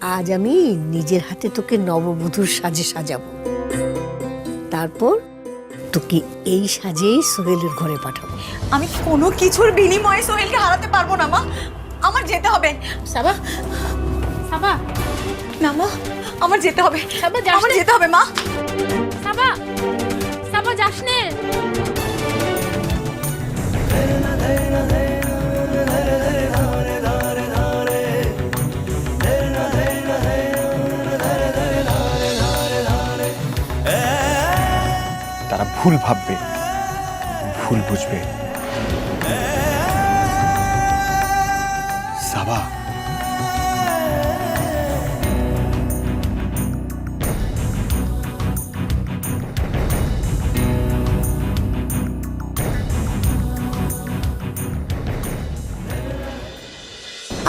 আজ আমি নিজের হাতে তোকে নববধূর সাজে সাজাবো। তারপর তোকে এই সাজেই সোহেলের ঘরে পাঠাবো। আমি কোনো কিছুর বিনিময়ে সোহেলকে হারাতে পারব না মা। আমার যেতে হবে। সাবা। সাবা। না মা আমার যেতে হবে। সাবা, আমার যেতে হবে মা। সাবা। সাবা যাস ভুল ভাববে ভুল বুঝবে। সাবা।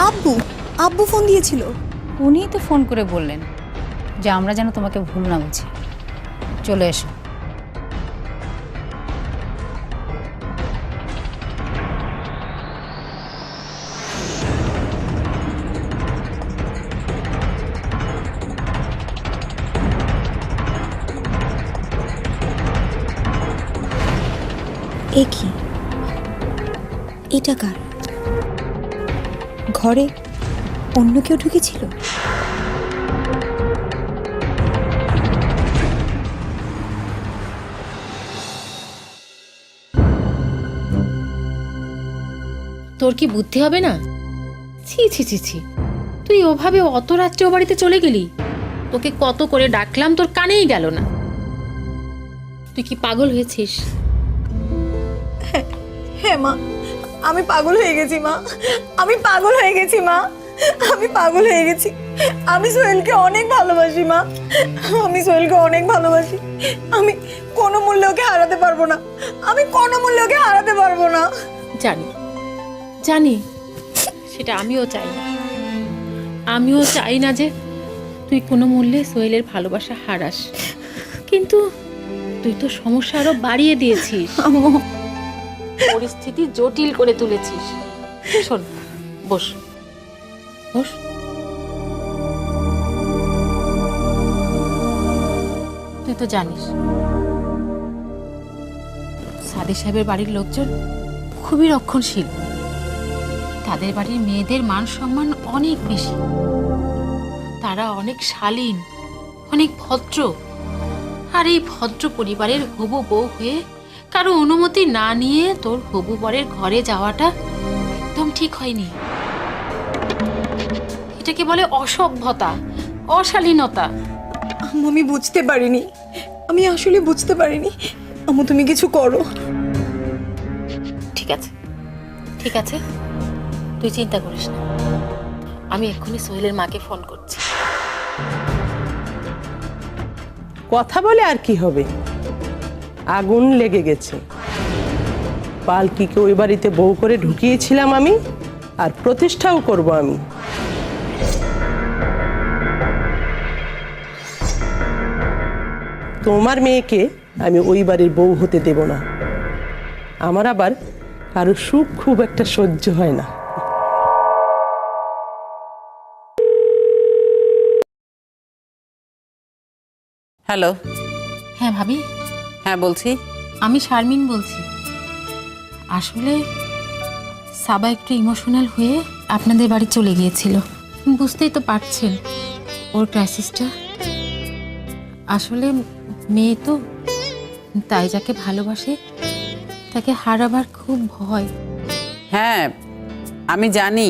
আব্বু আব্বু ফোন দিয়েছিল। উনিই তো ফোন করে বললেন যে আমরা যেন তোমাকে ভুল না বুঝি। চলে এসো। এটা কার? ঘরে অন্য কেউ ঢুকেছিল? তোর কি বুদ্ধি হবে না? ছি ছি ছি ছি। তুই ওভাবে অত রাত্রে ও বাড়িতে চলে গেলি? তোকে কত করে ডাকলাম তোর কানেই গেল না। তুই কি পাগল হয়েছিস? হ্যাঁ মা। আমি পাগল হয়ে গেছি মা। আমি পাগল হয়ে গেছি মা। আমি পাগল হয়ে গেছি। আমি সোহেলকে অনেক ভালোবাসি মা। আমি সোহেলকে অনেক ভালোবাসি। আমি কোনো মূল্যে ওকে হারাতে পারব না। আমি কোনো মূল্যে ওকে হারাতে পারব না। জানি। জানি। সেটা আমিও চাই না। আমিও চাই না যে তুই কোনো মূল্যে সোহেলের ভালোবাসা হারাস। কিন্তু তুই তো সমস্যা আরও বাড়িয়ে দিয়েছিস। পরিস্থিতি জটিল করে তুলেছিস। শোন, বস। বস। তুই তো জানিস সাদি সাহেবের বাড়ির লোকজন খুবই রক্ষণশীল। তাদের বাড়ির মেয়েদের মান সম্মান অনেক বেশি। তারা অনেক শালীন, অনেক ভদ্র। আর এই ভদ্র পরিবারের হবু বউ হয়ে কারও অনুমতি না নিয়ে তোর হবু বরের ঘরে যাওয়াটা একদম ঠিক হয়নি। এটাকে বলে অসভ্যতা অশালীনতা। আম্মু আমি বুঝতে পারিনি। আমি আসলে বুঝতে পারিনি। আম্মু তুমি কিছু করো। ঠিক আছে। ঠিক আছে? তুই চিন্তা করিস না। আমি এক্ষুনি সোহেলের মাকে ফোন করছি। কথা বলে আর কি হবে? আগুন লেগে গেছে। পালকিকে ওই বাড়িতে বউ করে ঢুকিয়েছিলাম আমি আর প্রতিষ্ঠাও করব আমি। তোমার মেয়েকে আমি ওই বাড়ির বউ হতে দেব না। আমার আবার কারও সুখ খুব একটা সহ্য হয় না। হ্যালো। হ্যাঁ ভাবি। হ্যাঁ বলছি। আমি শারমিন বলছি। আসলে সাবা একটু ইমোশনাল হয়ে আপনাদের বাড়ি চলে গিয়েছিল। বুঝতেই তো পারছেন ওর ক্রাইসিসটা আসলে মেয়ে তো তাই যাকে ভালোবাসে তাকে হারাবার খুব ভয়। হ্যাঁ আমি জানি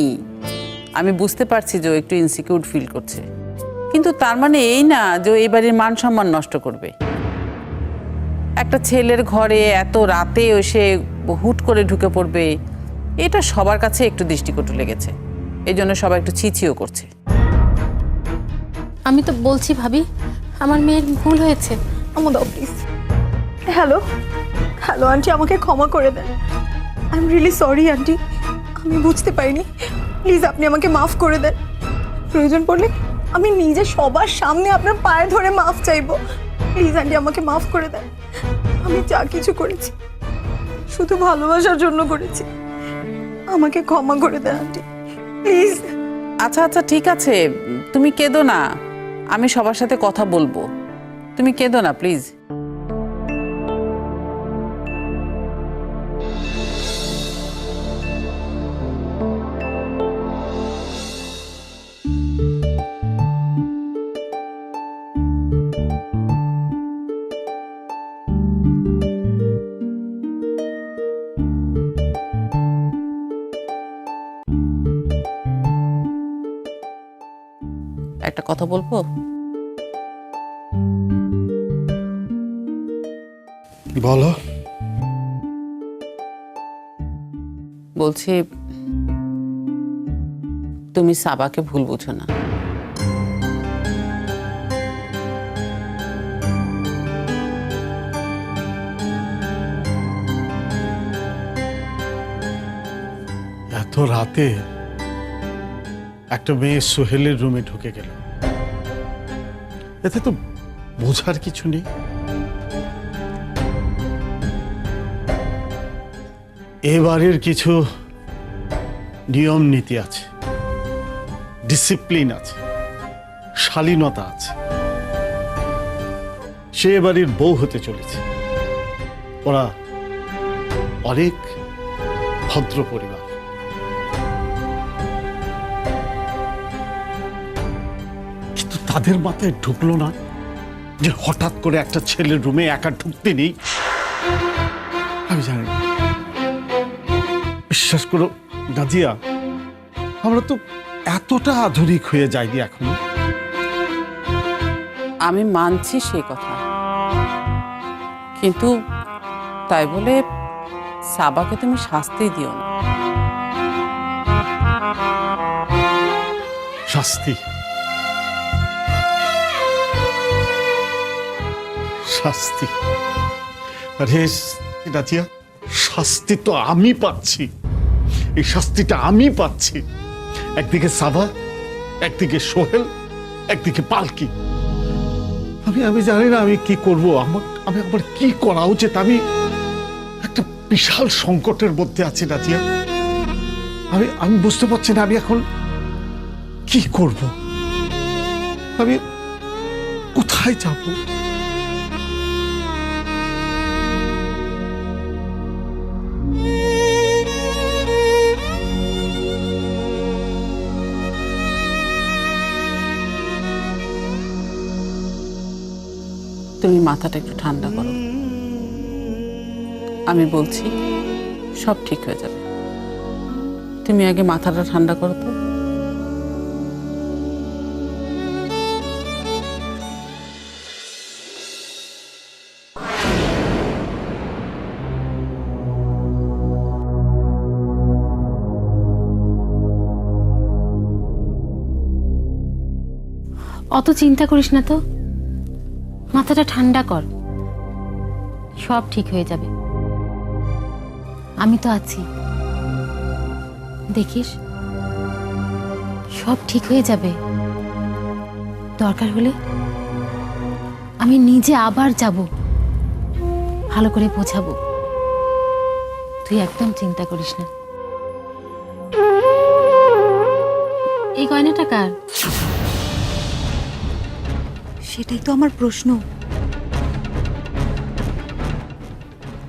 আমি বুঝতে পারছি যে ও একটু ইনসিকিউর ফিল করছে। কিন্তু তার মানে এই না যে ও এই বাড়ির মান সম্মান নষ্ট করবে। একটা ছেলের ঘরে এত রাতে এসে হুট করে ঢুকে পড়বে এটা সবার কাছে একটু দৃষ্টিকটু লেগেছে। এই জন্য সবাই একটু ছিছিও করছে। আমি তো বলছি ভাবি আমার মেয়ের ভুল হয়েছে। দাও প্লিজ হ্যালো? হ্যালো আন্টি আমাকে ক্ষমা করে দেন। I am really sorry aunty. আমি বুঝতে পারিনি। প্লিজ আপনি আমাকে মাফ করে দেন। প্রয়োজন পড়লে আমি নিজে সবার সামনে আপনার পায়ে ধরে মাফ চাইব। প্লিজ আন্টি আমাকে মাফ করে দেন। আমি যা কিছু করেছি, শুধু ভালোবাসার জন্য করেছি। আমাকে ক্ষমা করে দেন আন্টি প্লিজ আচ্ছা আচ্ছা ঠিক আছে। তুমি কেঁদো না। আমি সবার সাথে কথা বলব। তুমি কেঁদো না প্লিজ বলব? বলো। বলছি তুমি সাবাকে ভুল বুঝো না। এত রাতে একটা মেয়ে সোহেলের রুমে ঢুকে গেল। এতে তো বোঝার কিছু নেই। এবারের কিছু নিয়ম নীতি আছে, ডিসিপ্লিন আছে, শালীনতা আছে। সে এবারের বউ হতে চলেছে। ওরা অনেক ভদ্র পরিবার। তাদের মাথায় ঢুকলো না যে হঠাৎ করে একটা ছেলের রুমে একা ঢুকতে নেই? আমি জানি বিশ্বাস করো নাজিয়া আমরা তো এতটা আধুনিক হয়ে যাইনি এখনও। আমি মানছি সেই কথা। কিন্তু তাই বলে সাবাকে তুমি শাস্তি দিও না। শাস্তি? শাস্তি। আরে নাজিয়া শাস্তি তো আমি পাচ্ছি। এই শাস্তিটা আমি পাচ্ছি। একদিকে সাবা একদিকে সোহেল, একদিকে পালকি। আমি আমি জানি না আমি কি করব। আমার, আমি আমার কি করা উচিত? আমি একটা বিশাল সংকটের মধ্যে আছি নাজিয়া আমি আমি বুঝতে পারছি না আমি এখন কি করব। আমি কোথায় যাব? তুমি মাথাটা একটু ঠান্ডা করো। আমি বলছি, সব ঠিক হয়ে যাবে। তুমি আগে মাথাটা ঠান্ডা করো তো। অত চিন্তা করিস না তো। মাথাটা ঠান্ডা কর। সব ঠিক হয়ে যাবে। আমি তো আছি। দেখিস, সব ঠিক হয়ে যাবে। দরকার হলে আমি নিজে আবার যাব। ভালো করে বোঝাবো। তুই একদম চিন্তা করিস না। এই গয়নাটা কার? সেটাই তো আমার প্রশ্ন।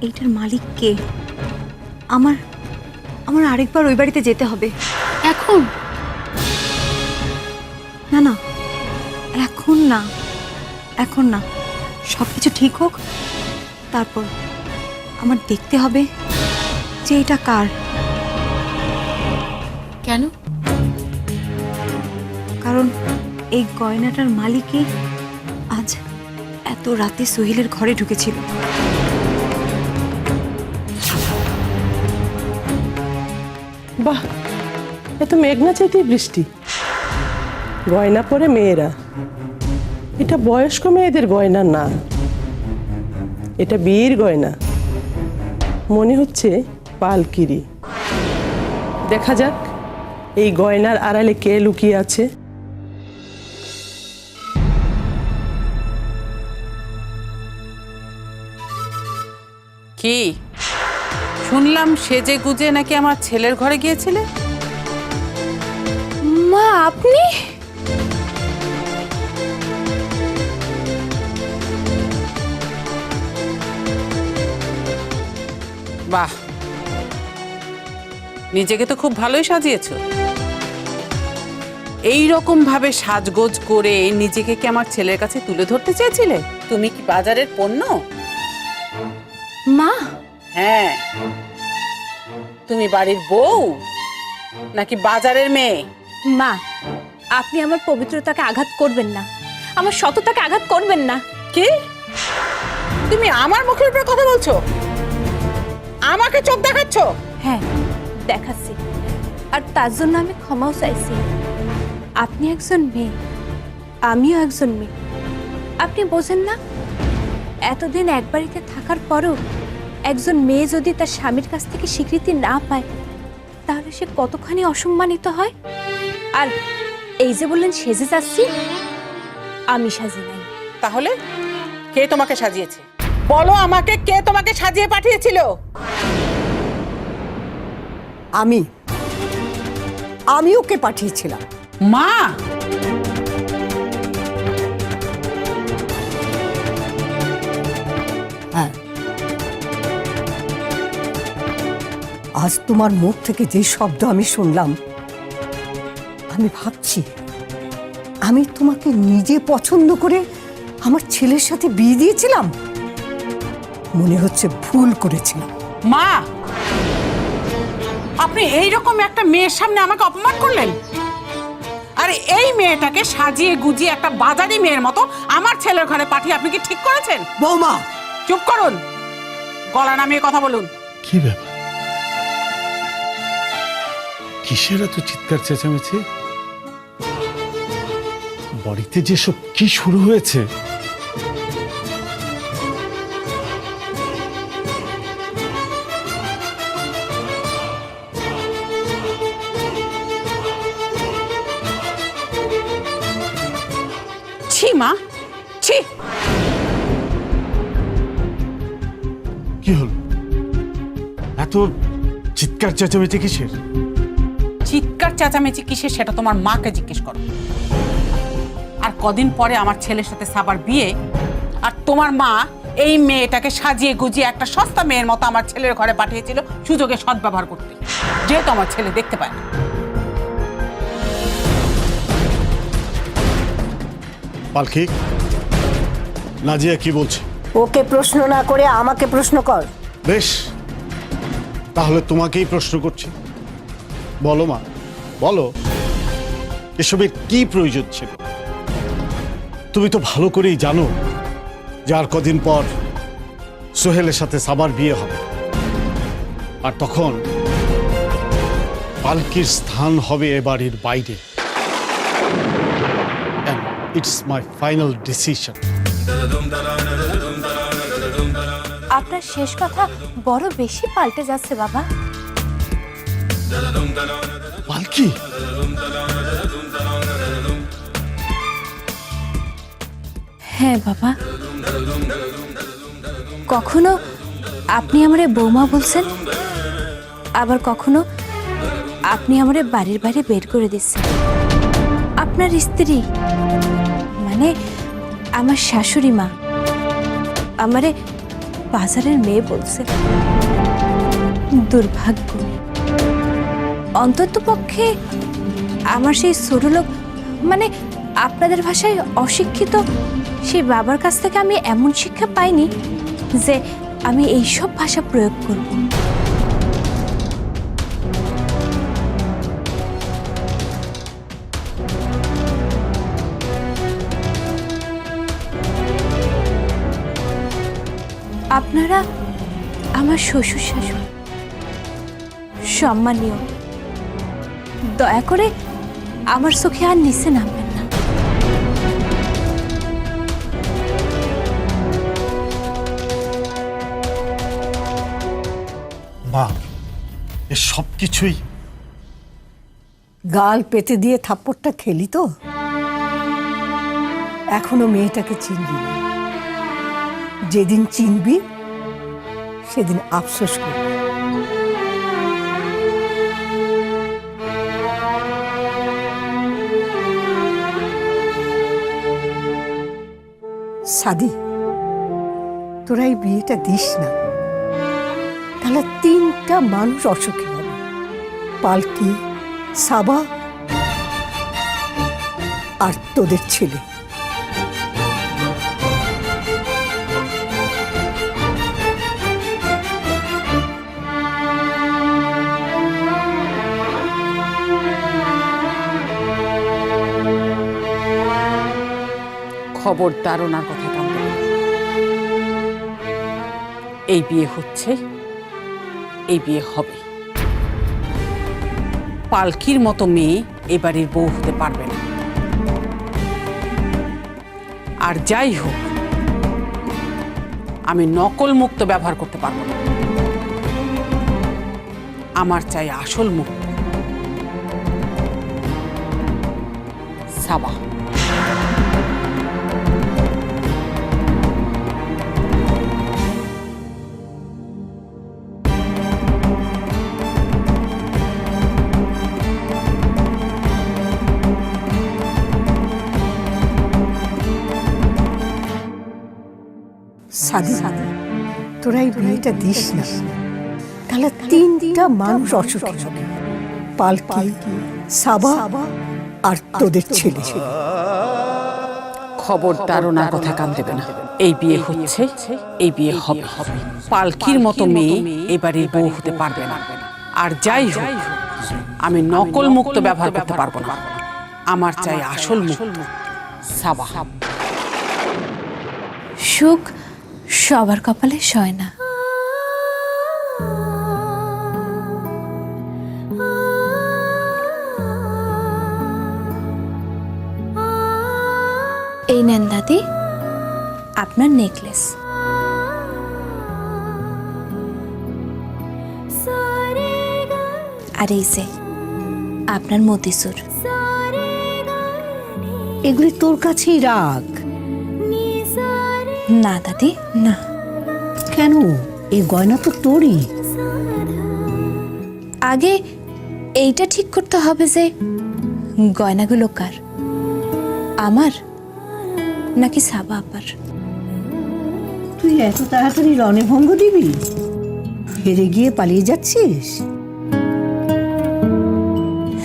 এইটার মালিক কে? আমার আমার আরেকবার ওই বাড়িতে যেতে হবে। এখন? না না এখন না এখন না। সব কিছু ঠিক হোক তারপর আমার দেখতে হবে যে এটা কার। কেন? কারণ এই গয়নাটার মালিকই এত রাতে সোহেলের ঘরে ঢুকেছিল। বাহ, এত মেঘনা চাইতেই বৃষ্টি। গয়না পরে মেয়েরা। এটা বয়স্ক মেয়েদের গয়না না। এটা বিয়ের গয়না। মনে হচ্ছে পালকিরি। দেখা যাক, এই গয়নার আড়ালে কে লুকিয়ে আছে। কি? শুনলাম সেজে গুজে নাকি আমার ছেলের ঘরে গিয়েছিলে। মা আপনি? বাহ। নিজেকে তো খুব ভালোই সাজিয়েছো। এই রকম ভাবে সাজগোজ করে নিজেকে কি আমার ছেলের কাছে তুলে ধরতে চেয়েছিলে? তুমি কি বাজারের পণ্য? মা? হ্যাঁ। তুমি বাড়ির বউ? নাকি বাজারের মেয়ে? মা আপনি আমার পবিত্রতাকে আঘাত করবেন না। আমার সততাকে আঘাত করবেন না। কি? তুমি আমার মুখের উপরে কথা বলছো? আমাকে চোখ দেখাচ্ছ? হ্যাঁ দেখাচ্ছি। আর তার জন্য আমি ক্ষমাও চাইছি। আপনি একজন মেয়ে আমিও একজন মেয়ে। আপনি বোঝেন না এতদিন এক বাড়িতে থাকার পরও একজন মেয়ে যদি তার স্বামীর কাছ থেকে স্বীকৃতি না পায় তাহলে সে কতখানি অসম্মানিত হয়? আর এই যে বললেন সেজে যাচ্ছি আমি সাজি নাই। তাহলে কে তোমাকে সাজিয়েছে? বলো আমাকে কে তোমাকে সাজিয়ে পাঠিয়েছিল? আমি। আমি ওকে পাঠিয়েছিলাম। মা! আজ তোমার মুখ থেকে যে শব্দ আমি শুনলাম আমি ভাবছি আমি তোমাকে নিজে পছন্দ করে আমার ছেলের সাথে বিয়ে দিয়েছিলাম? মনে হচ্ছে ভুল করেছিলাম। মা! আপনি এই রকম একটা মেয়ের সামনে আমাকে অপমান করলেন? আরে এই মেয়েটাকে সাজিয়ে গুজিয়ে একটা বাজারি মেয়ের মতো আমার ছেলের ঘরে পাঠিয়ে আপনি কি ঠিক করেছেন? বৌমা! চুপ করুন। গলা নামিয়ে কথা বলুন। কি ব্যাপার? কিসের এত চিৎকার চেঁচামেচি? বাড়িতে যেসব কি শুরু হয়েছে? ছি মা। ছি। কি হলো? এত চিৎকার চেঁচামেচি কিসের? চেঁচামেচি কিসে সেটা তোমার মাকে জিজ্ঞেস করো। আর কদিন পরে আমার ছেলের সাথে সাবার বিয়ে আর তোমার মা এই মেয়েটাকে সাজিয়ে গুজিয়ে একটা সস্তা মেয়ের মতো আমার ছেলের ঘরে পাঠিয়েছিল সুযোগে সদ্ব্যবহার করতে। যেহেতু আমার ছেলে দেখতে পায় না। পালকি নাজিয়া কি বলছে? ওকে প্রশ্ন না করে আমাকে প্রশ্ন কর। বেশ তাহলে তোমাকেই প্রশ্ন করছি। বলো মা। বলো, এসবের কি প্রয়োজন ছিল? তুমি তো ভালো করেই জানো যে আর কদিন পর সোহেলের সাথে সাবার বিয়ে হবে। আর তখন পালকির স্থান হবে এ বাড়ির বাইরে। ইটস মাই ফাইনাল ডিসিশন আপনার শেষ কথা বড় বেশি পাল্টে যাচ্ছে, বাবা। পালকি হ্যাঁ বাবা। কখনো আপনি আমারে বৌমা বলছেন? আবার কখনো আপনি আমারে বাড়ির বাইরে বের করে দিচ্ছেন? আপনার স্ত্রী মানে আমার শাশুড়ি মা, আমারে বাজারের মেয়ে বলছে। দুর্ভাগ্য। অন্তত পক্ষে আমার সেই ছোট লোক মানে আপনাদের ভাষায় অশিক্ষিত, সেই বাবার কাছ থেকে আমি এমন শিক্ষা পাইনি যে আমি এইসব ভাষা প্রয়োগ করব। আপনারা আমার শ্বশুর শাশুড়ি, সম্মানীয় দয়া করে আমার চোখে আর নিচে নামবেন না। মা এ সব কিছুই গাল পেতে দিয়ে থাপ্পড়টা খেলি তো। এখনও মেয়েটাকে চিনবি না। যেদিন চিনবি সেদিন আফসোস করবি। সাদি, তোরা এই বিয়েটা দিস না। তাহলে তিনটা মানুষ অসুখী হবে। পালকি, সাবা আর তোদের ছেলে। খবরদার ওনার কথা কানতে এই বিয়ে হচ্ছে, এই বিয়ে হবে। পালকির মতো মেয়ে এ বাড়ির বউ হতে পারবে না। আর যাই হোক, আমি নকল মুক্ত ব্যবহার করতে পারব না। আমার চাই আসল মুক্ত। সাবা। তোরা এই বিয়েটা দিস না। তাহলে তিনটা মানুষ অসুখী পালকি সাবা আর তোদের ছেলে। খবরদার ওনার কথা কান দেবে না। এই বিয়ে হচ্ছে এই বিয়ে হবে। পালকির মতো মেয়ে এ বাড়ির বউ হতে পারবে না। আর যাই হোক আমি নকল মুক্ত ব্যবহার করতে পারব না। আমার চাই আসল মুক্ত। সাবা। সুখ সবার কপালে সয় না। এই নেন দাদি আপনার নেকলেস। আর এই যে আপনার মতিসুর এগুলি তোর কাছেই রাখ না দাদি না। কেন? এই গয়না তো তোরই। আগে এইটা ঠিক করতে হবে যে গয়নাগুলো কার? আমার নাকি সাবা আপার? তুই এত তাড়াতাড়ি রণে ভঙ্গ দিবি? হেরে গিয়ে পালিয়ে যাচ্ছিস?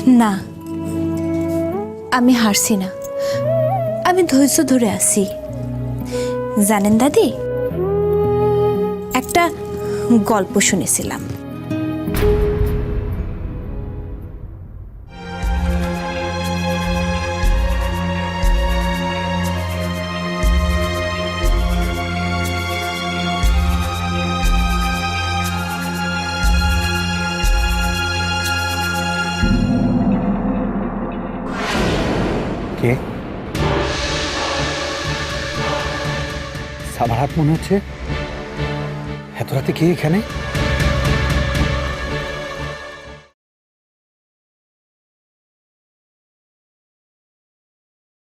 না আমি হারছি না। আমি ধৈর্য ধরে আছি। জানেন দাদি? একটা গল্প শুনেছিলাম। মনে হচ্ছে? এত রাতে কে এখানে?